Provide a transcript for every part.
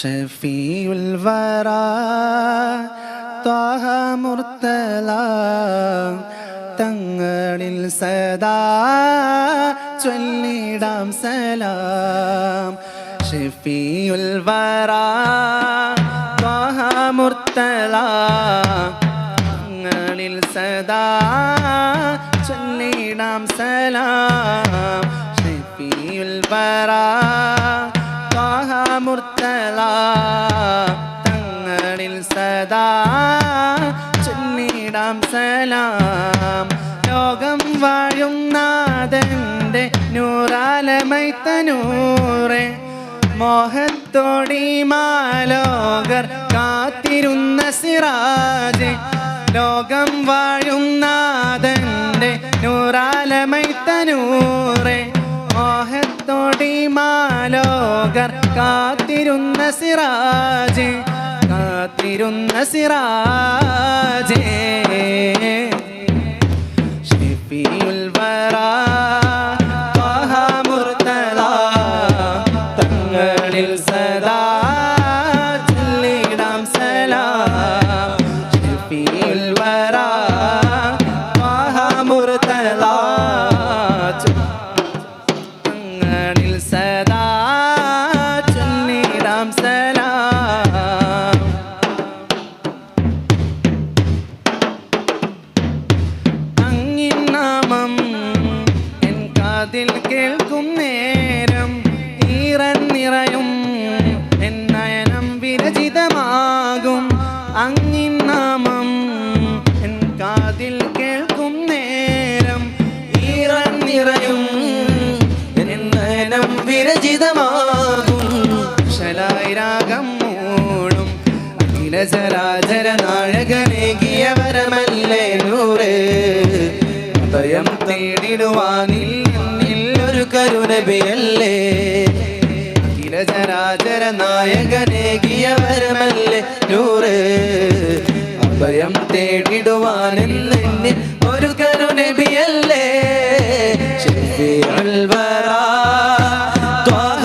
ഷഫീഉൽ വറ ത്വഹ മുർത്തല തങ്ങളിൽ സദാ ചൊല്ലിടാം സലാം. ഷഫീഉൽ വറ ത്വഹ മുർത്തല തങ്ങളിൽ സദാ ചൊല്ലിടാം സലാം. ഷഫീഉൽ ത്വാഹ മുർത്തല തങ്ങളിൽ സദാ ചൊല്ലിടാം സലാം. ലോകം വാഴും നാഥന്റെ നൂറാലമൈത്തനൂറെ മോഹത്തോടി മാലോകർ കാത്തിരുന്ന സിറാജ്. ലോകം വാഴും നാഥന്റെ നൂറാലമൈത്തനൂറെ കാത്തിരുന്ന സിറാജ് കാത്തിരുന്ന സിറാജേ. ഷഫീഉൽ വറാ ചൊല്ലിടാം സലാം അങ്ങിൻ നാമം എൻ കാതിൽ കേൾക്കും നേരം ഈറൻ എൻ നയനം വിരചിതമാകും അങ്ങിൻ നാമം എൻ കാതിൽ ഒരു കരുണബിയല്ലേ? അഖില നായകനേകിയവരമല്ലേ നായകനേകിയ വരമല്ലേ നൂറ്? അഭയം തേടിടുവാനിൽ എന്നിൽ ഒരു കരുണബിയല്ലേ? സലാ. വറാ ത്വാഹ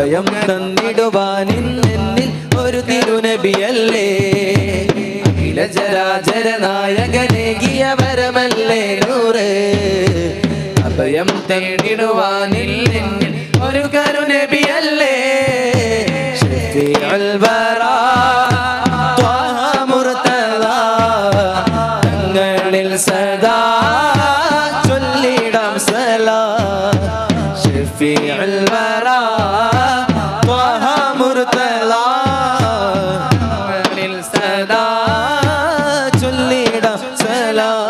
അഭയം ഇന്നിൽ ഒരു തിരുനബിയല്ലേ? അഖില ചരാചര നായകനേകിയ വരമല്ലേ നൂറ്? അഭയം തേടിടുവാനില്ലെന്നിൽ ഒരു കരുനബിയല്ലേ? മുർത്തല തങ്ങളിൽ സദാ ചൊല്ലിടാം സലാ. ഷഫീഉൽ വറാ ചൊല്ലിടാം